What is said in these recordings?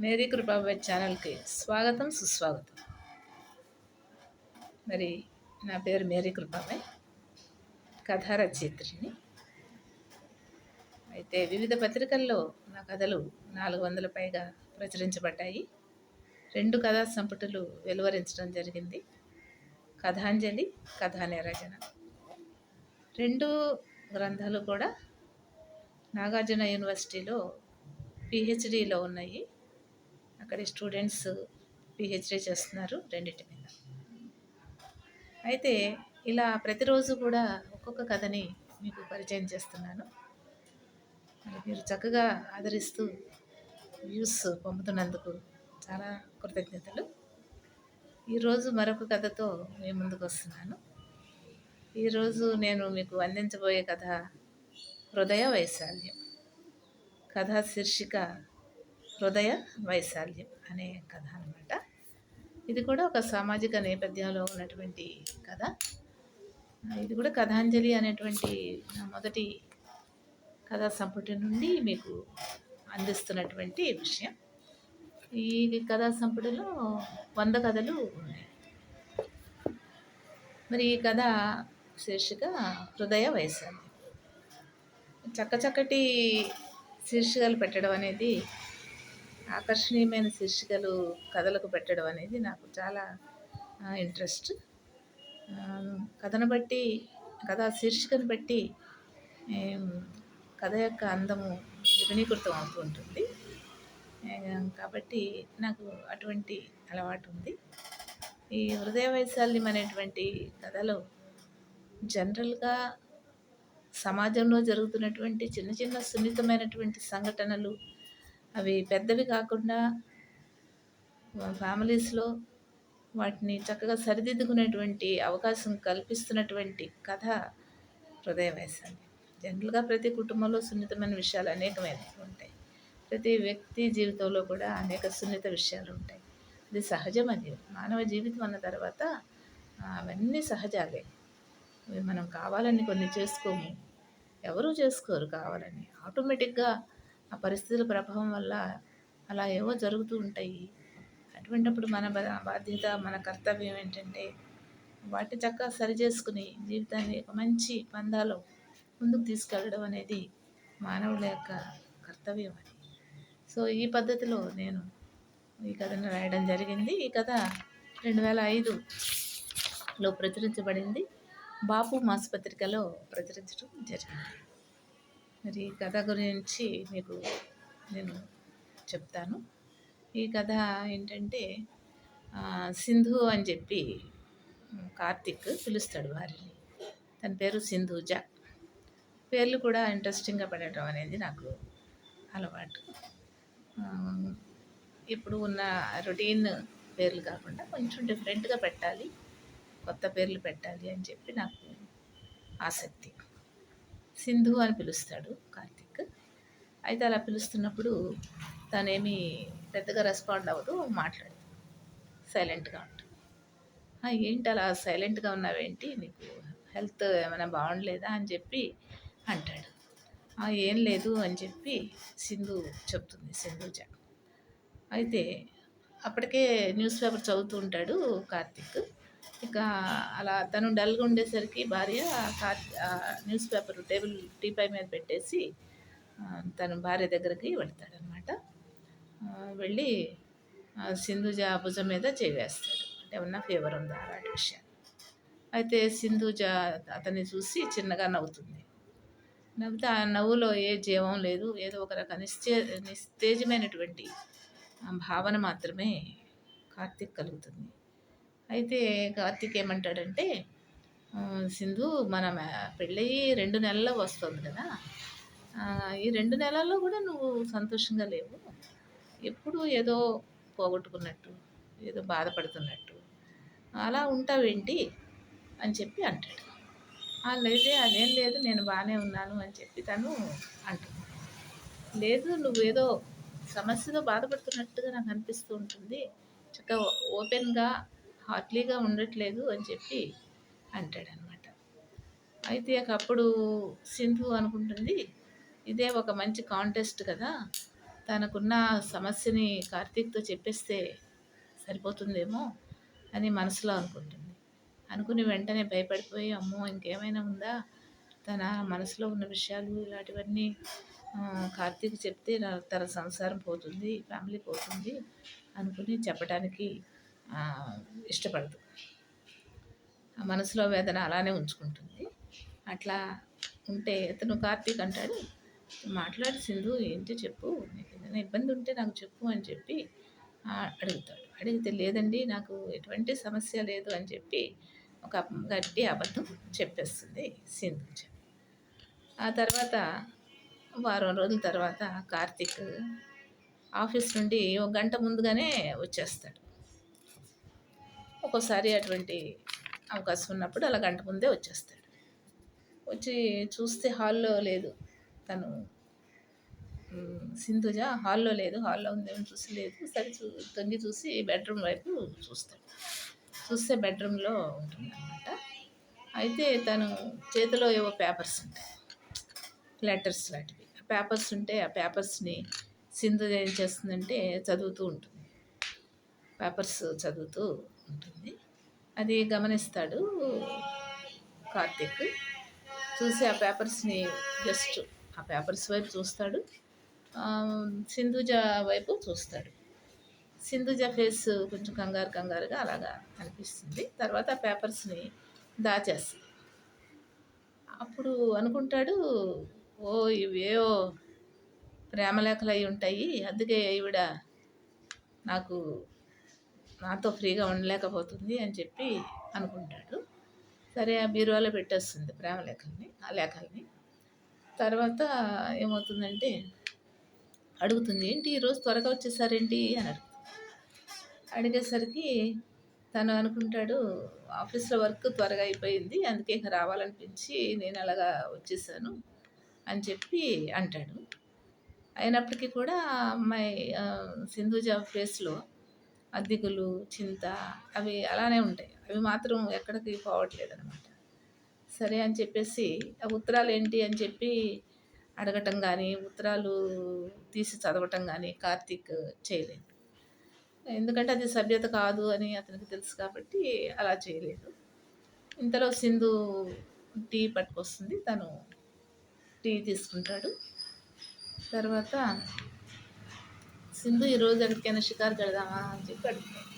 Mary Kripabai ఛానల్కి స్వాగతం సుస్వాగతం. మరి నా పేరు మేరీ కృపాబాయ్ కథా రచయిత్రిని అయితే వివిధ పత్రికల్లో నా కథలు నాలుగు వందల పైగా ప్రచురించబడ్డాయి. రెండు కథా సంపుటలు వెలువరించడం జరిగింది. కథాంజలి కథానిరజన. రెండు గ్రంథాలు కూడా నాగార్జున యూనివర్సిటీలో పిహెచ్డిలో ఉన్నాయి. అక్కడి స్టూడెంట్స్ పిహెచ్డీ చేస్తున్నారు రెండింటి మీద. అయితే ఇలా ప్రతిరోజు కూడా ఒక్కొక్క కథని మీకు పరిచయం చేస్తున్నాను. మీరు చక్కగా ఆదరిస్తూ వ్యూస్ పంపుతున్నందుకు చాలా కృతజ్ఞతలు. ఈరోజు మరొక కథతో మీ ముందుకు వస్తున్నాను. ఈరోజు నేను మీకు అందించబోయే కథ హృదయ వైశాల్యం. కథ శీర్షిక హృదయ వైశాల్యం అనే కథ అనమాట ఇది కూడా ఒక సామాజిక నేపథ్యంలో ఉన్నటువంటి కథ. ఇది కూడా కథాంజలి అనేటువంటి నా మొదటి కథా సంపుటి నుండి మీకు అందిస్తున్నటువంటి విషయం. ఈ కథా సంపుటిలో వంద కథలు ఉన్నాయి. మరి ఈ కథ శీర్షిక హృదయ వైశాల్యం. చక్క చక్కటి శీర్షికలు పెట్టడం అనేది ఆకర్షణీయమైన శీర్షికలు కథలకు పెట్టడం అనేది నాకు చాలా ఇంట్రెస్ట్. కథను బట్టి కథ శీర్షికను బట్టి కథ యొక్క అందము విఘనీకృతం అవుతూ ఉంటుంది. కాబట్టి నాకు అటువంటి అలవాటు ఉంది. ఈ హృదయ వైశాల్యం అనేటువంటి కథలో జనరల్గా సమాజంలో జరుగుతున్నటువంటి చిన్న చిన్న సున్నితమైనటువంటి సంఘటనలు అవి పెద్దవి కాకుండా ఫ్యామిలీస్లో వాటిని చక్కగా సరిదిద్దుకునేటువంటి అవకాశం కల్పిస్తున్నటువంటి కథ హృదయ వైశాల్యం జనరల్గా ప్రతి కుటుంబంలో సున్నితమైన విషయాలు అనేకమైన ఉంటాయి. ప్రతి వ్యక్తి జీవితంలో కూడా అనేక సున్నిత విషయాలు ఉంటాయి. ఇది సహజం అది. మానవ జీవితం అన్న తర్వాత అవన్నీ సహజాలే. మనం కావాలని కొన్ని చేసుకోము. ఎవరూ చేసుకోరు కావాలని. ఆటోమేటిక్గా ఆ పరిస్థితుల ప్రభావం వల్ల అలా ఏవో జరుగుతూ ఉంటాయి. అటువంటిప్పుడు మన బాధ్యత మన కర్తవ్యం ఏంటంటే వాటి చక్కగా సరి చేసుకుని జీవితాన్ని ఒక మంచి పందాలో ముందుకు తీసుకెళ్ళడం అనేది మానవుల యొక్క కర్తవ్యం అది. సో ఈ పద్ధతిలో నేను ఈ కథను రాయడం జరిగింది. ఈ కథ రెండు వేల ఐదులో ప్రచురించబడింది. బాపు మాసపత్రికలో ప్రచురించడం జరిగింది. మరి ఈ కథ గురించి మీకు నేను చెప్తాను. ఈ కథ ఏంటంటే సింధు అని చెప్పి కార్తిక్ పిలుస్తాడు వారిని. తన పేరు సింధూజ. పేర్లు కూడా ఇంట్రెస్టింగ్గా పడటం అనేది నాకు అలవాటు. ఇప్పుడు ఉన్న రొటీన్ పేర్లు కాకుండా కొంచెం డిఫరెంట్గా పెట్టాలి. కొత్త పేర్లు పెట్టాలి అని చెప్పి నాకు ఆసక్తి. సింధు అని పిలుస్తాడు కార్తిక్. అయితే అలా పిలుస్తున్నప్పుడు తనేమి పెద్దగా రెస్పాండ్ అవ్వదు మాట్లాడు సైలెంట్గా ఉంటుంది. ఏంటి అలా సైలెంట్గా ఉన్నావేంటి? నీకు హెల్త్ ఏమైనా బాగుండలేదా? అని చెప్పి అంటాడు. ఏం లేదు అని చెప్పి సింధు చెప్తుంది సింధుజ అయితే అప్పటికే న్యూస్ పేపర్ చదువుతూ ఉంటాడు కార్తిక్. ఇక అలా తను డల్గా ఉండేసరికి భార్య న్యూస్ పేపర్ టేబుల్ టీపై మీద పెట్టేసి తను భార్య దగ్గరికి వెళ్తాడనమాట. వెళ్ళి సింధుజ భుజం మీద చేవేస్తాడు అంటే ఏమన్నా ఫీవర్ ఉందా అలాంటి విషయం అయితే సింధుజ అతన్ని చూసి చిన్నగా నవ్వుతుంది. నవ్వుతే ఆ నవ్వులో ఏ జీవం లేదు. ఏదో ఒక రక నిస్తే నిస్తేజమైనటువంటి భావన మాత్రమే కార్తీక్ కలుగుతుంది. అయితే కార్తీక్ ఏమంటాడంటే సింధు మన పెళ్ళయి రెండు నెలల్లో వస్తుంది కదా. ఈ రెండు నెలల్లో కూడా నువ్వు సంతోషంగా లేవు. ఎప్పుడు ఏదో పోగొట్టుకున్నట్టు ఏదో బాధపడుతున్నట్టు అలా ఉంటావేంటి అని చెప్పి అంటాడు. లేదే అదేం లేదు నేను బాగానే ఉన్నాను అని చెప్పి తను అంటుంది. లేదు నువ్వేదో సమస్యతో బాధపడుతున్నట్టుగా నాకు అనిపిస్తూ ఉంటుంది. చక్కగా ఓపెన్గా హార్ట్లీగా ఉండట్లేదు అని చెప్పి అంటాడనమాట. అయితే అప్పుడు సింధు అనుకుంటుంది ఇదే ఒక మంచి కాంటెస్ట్ కదా. తనకున్న సమస్యని కార్తీక్తో చెప్పేస్తే సరిపోతుందేమో అని మనసులో అనుకుంటుంది. అనుకుని వెంటనే భయపడిపోయి అమ్మో ఇంకేమైనా ఉందా? తన మనసులో ఉన్న విషయాలు ఇలాంటివన్నీ కార్తీక్ చెప్తే తన సంసారం పోతుంది ఫ్యామిలీ పోతుంది అనుకుని చెప్పడానికి ఇష్టపడదు. మనసులో వేదన అలానే ఉంచుకుంటుంది. అట్లా ఉంటే అతను కార్తీక్ అంటాడు మాట్లాడి సింధు ఏంటి చెప్పు? నీకు ఏదైనా ఇబ్బంది ఉంటే నాకు చెప్పు అని చెప్పి అడుగుతాడు. అడిగితే లేదండి నాకు ఎటువంటి సమస్య లేదు అని చెప్పి ఒక గట్టి అబద్ధం చెప్పేస్తుంది సింధు ఆ తర్వాత వారం రోజుల తర్వాత కార్తీక్ ఆఫీస్ నుండి ఒక గంట ముందుగానే వచ్చేస్తాడు. ఒక్కోసారి అటువంటి అవకాశం ఉన్నప్పుడు అలా గంట ముందే వచ్చేస్తాడు. వచ్చి చూస్తే హాల్లో లేదు. తను సింధుజ హాల్లో లేదు. హాల్లో ఉందేమో చూసి లేదు. సరే చూ తొంగి చూసి బెడ్రూమ్ వైపు చూస్తాడు. చూస్తే బెడ్రూమ్లో ఉంటుంది అనమాట అయితే తను చేతిలో ఏవో పేపర్స్ ఉంటాయి. లెటర్స్ లాంటివి. ఆ పేపర్స్ ఉంటే ఆ పేపర్స్ని సింధు ఏం చేస్తుందంటే చదువుతూ ఉంటుంది. పేపర్స్ చదువుతూ ఉంటుంది. అది గమనిస్తాడు కార్తీక్. చూసి ఆ పేపర్స్ని జస్ట్ ఆ పేపర్స్ వైపు చూస్తాడు. సింధుజ వైపు చూస్తాడు. సింధుజ ఫేస్ కొంచెం కంగారు కంగారుగా అలాగా అనిపిస్తుంది. తర్వాత ఆ పేపర్స్ని దాచేస్తుంది అప్పుడు అనుకుంటాడు ఓ ఇవేవో ప్రేమలేఖలు అయి ఉంటాయి. అందుకే ఈవిడ నాకు నాతో ఫ్రీగా ఉండలేకపోతుంది అని చెప్పి అనుకుంటాడు. సరే ఆ బీరువాలో పెట్టేస్తుంది ప్రేమ లేఖల్ని ఆ లేఖల్ని. తర్వాత ఏమవుతుందంటే అడుగుతుంది ఏంటి ఈరోజు త్వరగా వచ్చేసారేంటి? అని అడుగుతుంది. అడిగేసరికి తను అనుకుంటాడు ఆఫీస్లో వర్క్ త్వరగా అయిపోయింది అందుకే ఇక రావాలనిపించి నేను అలాగా వచ్చేసాను అని చెప్పి అంటాడు. అయినప్పటికీ కూడా అమ్మాయి సింధుజ ఫేస్లో అద్దెకులు చింత అవి అలానే ఉంటాయి. అవి మాత్రం ఎక్కడికి పోవట్లేదు అనమాట సరే అని చెప్పేసి ఆ ఉత్తరాలు ఏంటి అని చెప్పి అడగటం కానీ ఉత్తరాలు తీసి చదవటం కానీ కార్తీక్ చేయలేదు. ఎందుకంటే అది సభ్యత కాదు అని అతనికి తెలుసు కాబట్టి అలా చేయలేదు. ఇంతలో సింధు టీ పట్టుకొస్తుంది. తను టీ తీసుకుంటాడు. తర్వాత సింధు ఈరోజు ఎక్కడికైనా షికార్కి కడదామా అని చెప్పి అడుగుతాడు.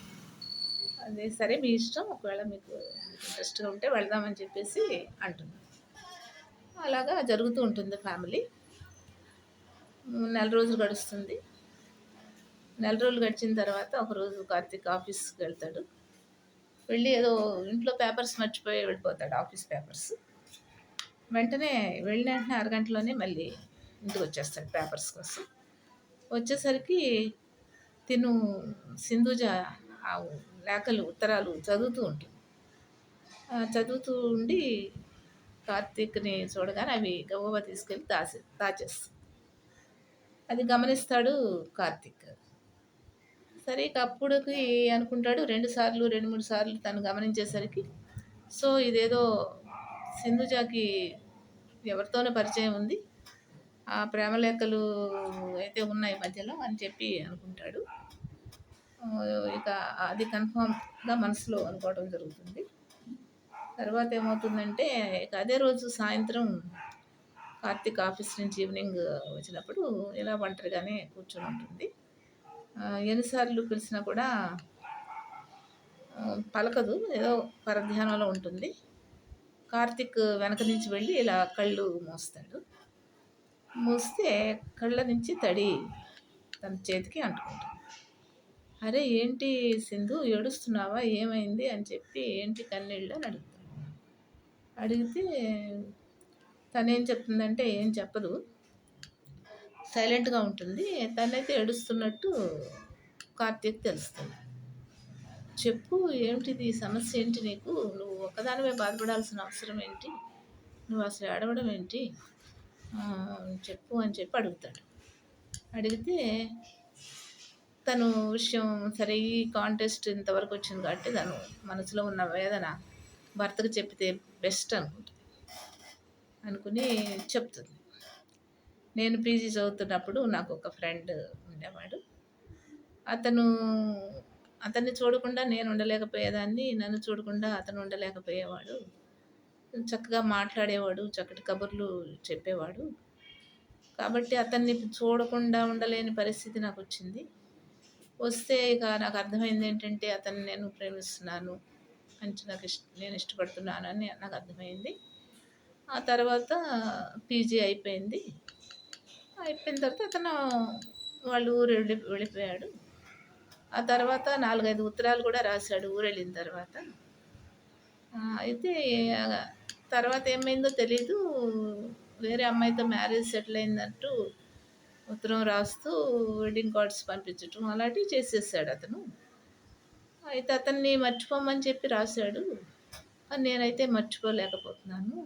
అదే సరే మీ ఇష్టం. ఒకవేళ మీకు ఇంట్రెస్ట్గా ఉంటే వెళదామని చెప్పేసి అంటున్నాను అలాగా జరుగుతూ ఉంటుంది ఫ్యామిలీ. నెల రోజులు గడుస్తుంది. నెల రోజులు గడిచిన తర్వాత ఒకరోజు కార్తీక్ ఆఫీస్కి వెళ్తాడు. వెళ్ళి ఏదో ఇంట్లో పేపర్స్ మర్చిపోయి వెళ్ళిపోతాడు ఆఫీస్ పేపర్స్. వెంటనే వెళ్ళిన వెంటనే అరగంటలోనే మళ్ళీ ఇంటికి వచ్చేస్తాడు పేపర్స్ కోసం. వచ్చేసరికి తిను సింధుజ ఆ లేఖలు ఉత్తరాలు చదువుతూ ఉంటుంది. చదువుతూ ఉండి కార్తీక్ని చూడగానే అవి గవ్వ తీసుకెళ్ళి దాసి దాచేస్తుంది. అది గమనిస్తాడు కార్తీక్. సరే అప్పుడుకి అనుకుంటాడు రెండు సార్లు రెండు మూడు సార్లు తను గమనించేసరికి సో ఇదేదో సింధుజాకి ఎవరితోనో పరిచయం ఉంది. ఆ ప్రేమలేఖలు అయితే ఉన్నాయి మధ్యలో అని చెప్పి అనుకుంటాడు. ఇక అది కన్ఫామ్గా మనసులో అనుకోవడం జరుగుతుంది. తర్వాత ఏమవుతుందంటే ఇక అదే రోజు సాయంత్రం కార్తీక్ ఆఫీస్ నుంచి ఈవినింగ్ వచ్చినప్పుడు ఇలా ఒంటరిగానే కూర్చొని ఉంటుంది. ఎన్నిసార్లు పిలిచినా కూడా పలకదు. ఏదో పరధ్యానంలో ఉంటుంది. కార్తిక్ వెనక నుంచి వెళ్ళి ఇలా కళ్ళు మోస్తాడు. మూస్తే కళ్ళ నుంచి తడి తన చేతికి అంటుకుంటుంది అరే ఏంటి సింధు ఏడుస్తున్నావా? ఏమైంది? అని చెప్పి ఏంటి కన్నీళ్ళు అని అడుగుతాడు అడిగితే తనేం చెప్తుందంటే ఏం చెప్పదు. సైలెంట్గా ఉంటుంది. తనైతే ఏడుస్తున్నట్టు కార్తీక్ తెలుస్తుంది. చెప్పు ఏమిటిది సమస్య ఏంటి నీకు? నువ్వు ఒక్కదానివే బాధపడాల్సిన అవసరం ఏంటి? నువ్వు అసలు ఏడవడం ఏంటి? చెప్పు అని చెప్పి అడుగుతాడు. అడిగితే తను విషయం సరే ఈ కాంటెస్ట్ ఇంతవరకు వచ్చింది కాబట్టి తను మనసులో ఉన్న వేదన భర్తకు చెప్తే బెస్ట్ అనుకుంటుంది అనుకుని చెప్తుంది. నేను పీజీ చదువుతున్నప్పుడు నాకు ఒక ఫ్రెండ్ ఉండేవాడు. అతను అతన్ని చూడకుండా నేను ఉండలేకపోయేదాన్ని నన్ను చూడకుండా అతను ఉండలేకపోయేవాడు. చక్కగా మాట్లాడేవాడు చక్కటి కబుర్లు చెప్పేవాడు. కాబట్టి అతన్ని చూడకుండా ఉండలేని పరిస్థితి నాకు వచ్చింది వస్తే ఇక నాకు అర్థమైంది ఏంటంటే అతన్ని నేను ప్రేమిస్తున్నాను మంచి నాకు ఇష్ట నేను ఇష్టపడుతున్నాను అని నాకు అర్థమైంది. ఆ తర్వాత పీజీ అయిపోయింది. అయిపోయిన తర్వాత అతను వాళ్ళు ఊరు వెళ్ళి వెళ్ళిపోయాడు. ఆ తర్వాత నాలుగైదు ఉత్తరాలు కూడా రాశాడు ఊరు వెళ్ళిన తర్వాత అయితే తర్వాత ఏమైందో తెలీదు. వేరే అమ్మాయితో మ్యారేజ్ సెటిల్ అయిందంటూ ఉత్తరం రాస్తూ వెడ్డింగ్ కార్డ్స్ పంపించటం అలాంటివి చేసేసాడు అతను. అయితే అతన్ని మర్చిపోమని చెప్పి రాశాడు. నేనైతే మర్చిపోలేకపోతున్నాను.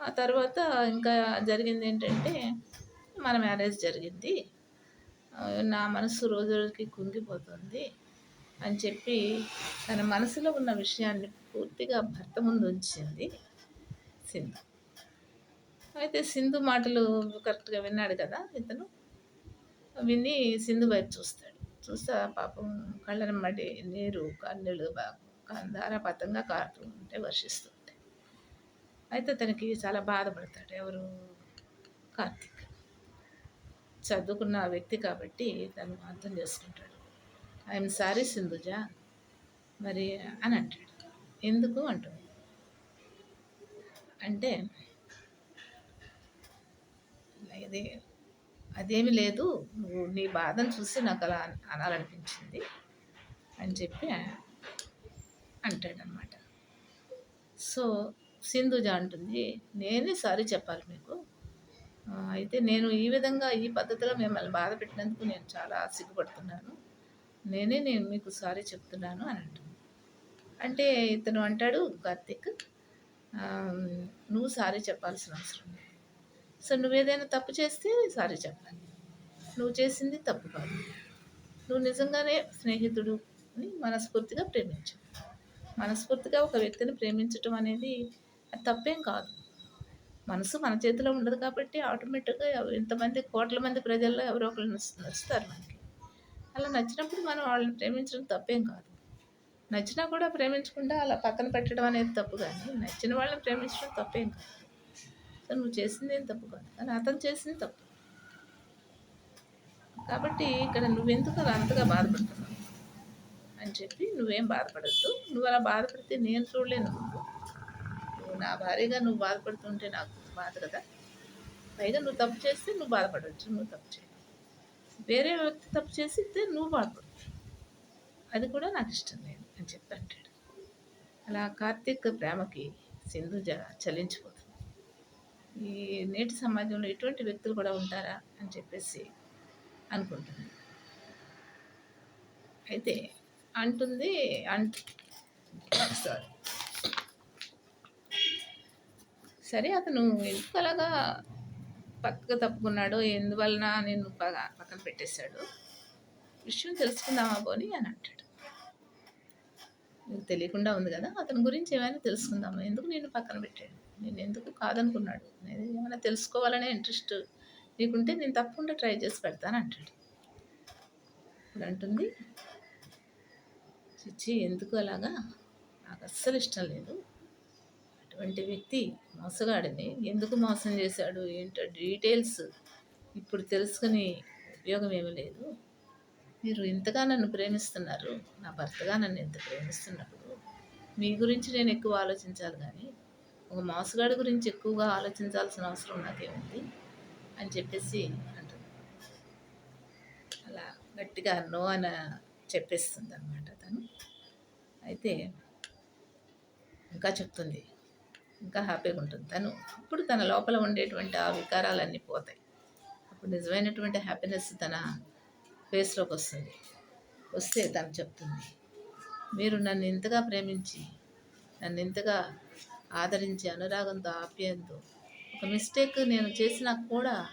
ఆ తర్వాత ఇంకా జరిగింది ఏంటంటే మన మ్యారేజ్ జరిగింది. నా మనసు రోజు రోజుకి కుంగిపోతుంది అని చెప్పి తన మనసులో ఉన్న విషయాన్ని పూర్తిగా భర్త ముందు ఉంచింది. సింధు అయితే సింధు మాటలు కరెక్ట్గా విన్నాడు కదా ఇతను. విని సింధు వైపు చూస్తాడు. చూస్తే పాపం కళ్ళని మడి నీరు కన్నులు ధారాపాతంగా కారుతూ ఉంటే వర్షిస్తుంటే. అయితే తనకి చాలా బాధపడతాడు. ఎవరు? కార్తీక్. చదువుకున్న వ్యక్తి కాబట్టి తను అర్థం చేసుకుంటాడు. I'm sorry Sindhuja. మరి అని అంటాడు. ఎందుకు? అంటుంది. అంటే ఇది అదేమి లేదు. నువ్వు నీ బాధను చూసి నాకు అలా అనాలనిపించింది అని చెప్పి అంటాడనమాట సో సింధుజ అంటుంది నేనే సారీ చెప్పాలి మీకు. అయితే నేను ఈ విధంగా ఈ పద్ధతిలో మిమ్మల్ని బాధ పెట్టినందుకు నేను చాలా సిగ్గుపడుతున్నాను నేనే నేను మీకు సారీ చెప్తున్నాను అని అంటుంది. అంటే ఇతను అంటాడు కార్తిక్ నువ్వు సారీ చెప్పాల్సిన అవసరం లేదు. సో నువ్వు ఏదైనా తప్పు చేస్తే సారీ చెప్పాలి. నువ్వు చేసింది తప్పు కాదు. నువ్వు నిజంగానే స్నేహితుడు అని మనస్ఫూర్తిగా ప్రేమించు మనస్ఫూర్తిగా ఒక వ్యక్తిని ప్రేమించటం అనేది తప్పేం కాదు. మనసు మన చేతిలో ఉండదు కాబట్టి ఆటోమేటిక్గా ఇంతమంది కోట్ల మంది ప్రజల్లో ఎవరో ఒకరు నచ్చుతారు మనకి. అలా నచ్చినప్పుడు మనం వాళ్ళని ప్రేమించడం తప్పేం కాదు. నచ్చినా కూడా ప్రేమించకుండా అలా పక్కన పెట్టడం అనేది తప్పు కానీ నచ్చిన వాళ్ళని ప్రేమించడం తప్పేం కాదు. సో నువ్వు చేసింది ఏం తప్పు కాదు. కానీ అతను చేసింది తప్పు. కాబట్టి ఇక్కడ నువ్వెందుకు అలా అంతగా బాధపడుతున్నావు? అని చెప్పి నువ్వేం బాధపడద్దు. నువ్వు అలా బాధపడితే నేను చూడలేను నువ్వు. నా భార్యగా నువ్వు బాధపడుతుంటే నాకు బాధ కదా. పైగా నువ్వు తప్పు చేస్తే నువ్వు బాధపడవచ్చు నువ్వు తప్పు చేయాలి వేరే వ్యక్తి తప్పు చేస్తే నువ్వు బాధపడచ్చు. అది కూడా నాకు ఇష్టం లేదు. అని చెప్పి అంటాడు అలా కార్తీక్ ప్రేమకి సింధుజ చలించిపోతుంది. ఈ నేటి సమాజంలో ఎటువంటి వ్యక్తులు కూడా ఉంటారా అని చెప్పేసి అనుకుంటుంది. అయితే అంటుంది అంట సారీ. సరే అతను ఎందుకు అలాగా పక్కకు తప్పుకున్నాడో ఎందువలన నేను పక్కన పెట్టేశాడు? విషయం తెలుసుకుందామా పోని అని అంటాడు. నీకు తెలియకుండా ఉంది కదా అతని గురించి ఏమైనా తెలుసుకుందామా? ఎందుకు నేను పక్కన పెట్టాడు? నేను ఎందుకు కాదనుకున్నాడు? నేను ఏమైనా తెలుసుకోవాలనే ఇంట్రెస్ట్ నీకుంటే నేను తప్పకుండా ట్రై చేసి పెడతాను అంటాడు. ఇప్పుడు అంటుంది. చిచ్చి ఎందుకు అలాగా? నాకు అస్సలు ఇష్టం లేదు. అటువంటి వ్యక్తి మోసగాడిని ఎందుకు మోసం చేశాడు? ఏంటో డీటెయిల్స్ ఇప్పుడు తెలుసుకుని ఉపయోగం ఏమీ లేదు. మీరు ఇంతగా నన్ను ప్రేమిస్తున్నారు నా భర్తగా నన్ను ఎంత ప్రేమిస్తున్నప్పుడు మీ గురించి నేను ఎక్కువ ఆలోచించాలి కానీ ఒక మాసుగాడి గురించి ఎక్కువగా ఆలోచించాల్సిన అవసరం నాకేముంది? అని చెప్పేసి అంటుంది. అలా గట్టిగా నో అని చెప్పేస్తుంది అనమాట తను. అయితే ఇంకా చెప్తుంది. ఇంకా హ్యాపీగా ఉంటుంది. తను అప్పుడు తన లోపల ఉండేటువంటి ఆ వికారాలన్నీ పోతాయి. అప్పుడు నిజమైనటువంటి హ్యాపీనెస్ తన ఫేస్లోకి వస్తుంది. వస్తే తను చెప్తుంది. మీరు నన్ను ఇంతగా ప్రేమించి నన్ను ఇంతగా ఆదరించి అనురాగంతో ఆప్యాయంతో ఒక మిస్టేక్ నేను చేసినా కూడా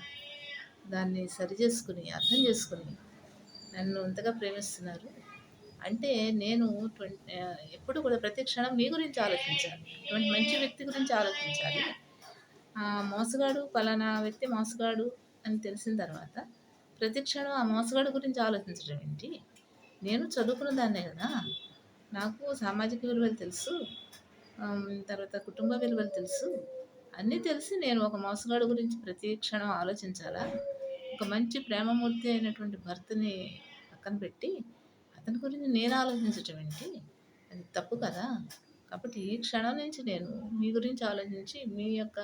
దాన్ని సరి చేసుకుని అర్థం చేసుకుని నన్ను ఇంతగా ప్రేమిస్తున్నారు. అంటే నేను ఎప్పుడు కూడా ప్రతి క్షణం మీ గురించి ఆలోచించాలి. ఇటువంటి మంచి వ్యక్తి గురించి ఆలోచించాలి. మోసగాడు పలానా వ్యక్తి మోసగాడు అని తెలిసిన తర్వాత ప్రతి క్షణం ఆ మోసగాడి గురించి ఆలోచించడం ఏంటి? నేను చదువుకున్న దాన్నే కదా. నాకు సామాజిక విలువలు తెలుసు. తర్వాత కుటుంబ విలువలు తెలుసు. అన్నీ తెలిసి నేను ఒక మోసగాడు గురించి ప్రతి క్షణం ఆలోచించాలా? ఒక మంచి ప్రేమమూర్తి అయినటువంటి భర్తని పక్కన పెట్టి అతని గురించి నేను ఆలోచించటం ఏంటి? అది తప్పు కదా. కాబట్టి ఈ క్షణం నుంచి నేను మీ గురించి ఆలోచించి మీ యొక్క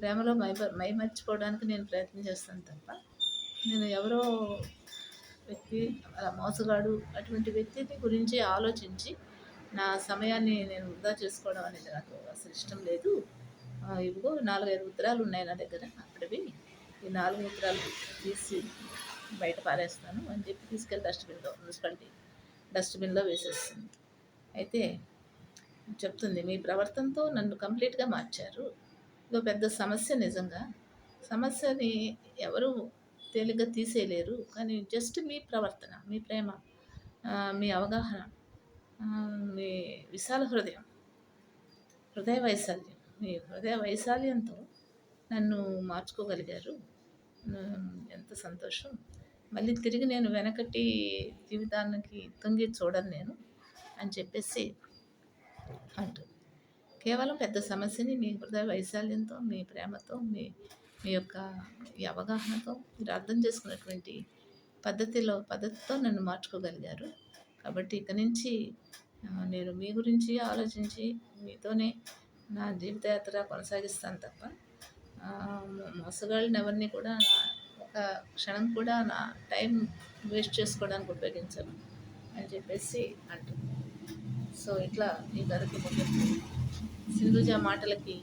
ప్రేమలో మై మై మర్చిపోవడానికి నేను ప్రయత్నం చేస్తాను తప్ప నేను ఎవరో వ్యక్తి అలా మోసగాడు అటువంటి వ్యక్తిని గురించి ఆలోచించి నా సమయాన్ని నేను వృధా చేసుకోవడం అనేది నాకు అసలు ఇష్టం లేదు. ఇవిగో నాలుగైదు ఉత్తరాలు ఉన్నాయి నా దగ్గర. అక్కడివి ఈ నాలుగు ఉత్తరాలు తీసి బయట పారేస్తాను అని చెప్పి తీసుకెళ్ళి డస్ట్బిన్లో మున్సిపాలిటీ డస్ట్బిన్లో వేసేస్తుంది అయితే చెప్తుంది మీ ప్రవర్తనతో నన్ను కంప్లీట్గా మార్చారు. ఇదో పెద్ద సమస్య నిజంగా. సమస్యని ఎవరు తేలిగ్గా తీసేయలేరు. కానీ జస్ట్ మీ ప్రవర్తన మీ ప్రేమ మీ అవగాహన మీ విశాల హృదయం హృదయ వైశాల్యం మీ హృదయ వైశాల్యంతో నన్ను మార్చుకోగలిగారు. ఎంత సంతోషం. మళ్ళీ తిరిగి నేను వెనకటి జీవితానికి తొంగి చూడను నేను అని చెప్పేసి అంటుంది. కేవలం పెద్ద సమస్యని మీ హృదయ వైశాల్యంతో మీ ప్రేమతో మీ మీ యొక్క ఈ అవగాహనతో మీరు అర్థం చేసుకున్నటువంటి పద్ధతిలో పద్ధతితో నన్ను మార్చుకోగలిగారు. కాబట్టి ఇక నుంచి నేను మీ గురించి ఆలోచించి మీతోనే నా జీవితయాత్ర కొనసాగిస్తాను తప్ప మోసగాళ్ళని ఎవరిని కూడా ఒక క్షణం కూడా నా టైం వేస్ట్ చేసుకోవడానికి ఉపయోగించను అని చెప్పేసి అంటుంది సో ఇట్లా ఈ కథకి ముగింపు సింధుజ మాటలకి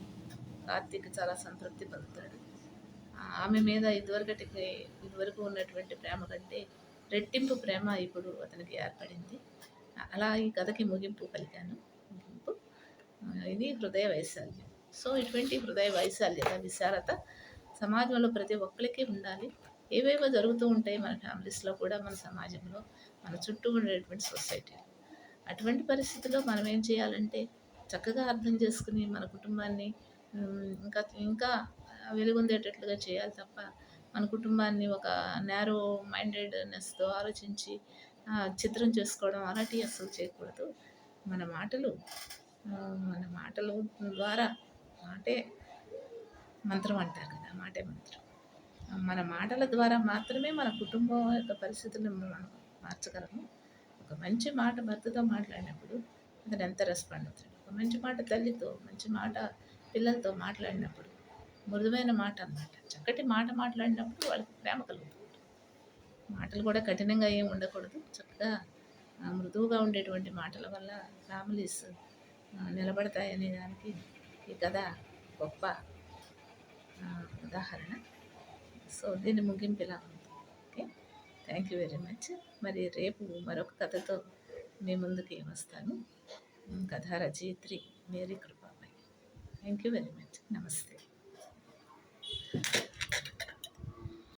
కార్తీక్ చాలా సంతృప్తి పొందుతాడు. ఆమె మీద ఇదివరకటికి ఇదివరకు ఉన్నటువంటి ప్రేమ కంటే రెట్టింపు ప్రేమ ఇప్పుడు అతనికి ఏర్పడింది. అలా ఈ కథకి ముగింపు పలికాను. ముగింపు. ఇది హృదయ వైశాల్యం. సో ఇటువంటి హృదయ వైశాల్యత విశాలత సమాజంలో ప్రతి ఒక్కరికి ఉండాలి. ఏవేవో జరుగుతూ ఉంటాయి మన ఫ్యామిలీస్లో కూడా మన సమాజంలో మన చుట్టూ ఉండేటువంటి సొసైటీలో. అటువంటి పరిస్థితిలో మనం ఏం చేయాలంటే చక్కగా అర్థం చేసుకుని మన కుటుంబాన్ని ఇంకా ఇంకా వెలుగొందేటట్లుగా చేయాలి తప్ప మన కుటుంబాన్ని ఒక నేరో మైండెడ్నెస్తో ఆలోచించి చిత్రం చేసుకోవడం అలాంటివి అస్సలు చేయకూడదు. మన మాటలు మన మాటల ద్వారా మాటే మంత్రం అంటారు కదా మాటే మంత్రం. మన మాటల ద్వారా మాత్రమే మన కుటుంబం యొక్క పరిస్థితులను మనం మార్చగలము. ఒక మంచి మాట భర్తతో మాట్లాడినప్పుడు అతను ఎంత రెస్పాండ్ అవుతాడు? ఒక మంచి మాట తల్లితో మంచి మాట పిల్లలతో మాట్లాడినప్పుడు మృదువైన మాట అన్నమాట చక్కటి మాట మాట్లాడినప్పుడు వాళ్ళకి ప్రేమ కలుగుతుంది. మాటలు కూడా కఠినంగా ఏమి ఉండకూడదు. చక్కగా మృదువుగా ఉండేటువంటి మాటల వల్ల ఫ్యామిలీస్ నిలబడతాయనే దానికి ఈ కథ గొప్ప ఉదాహరణ. సో దీని ముగింపు ఇలా ఉంది. Okay? Thank you very much. మరి రేపు మరొక కథతో మీ ముందుకి వస్తాను. కథా రచయిత్రి Mary Kripabai thank you very much. నమస్తే.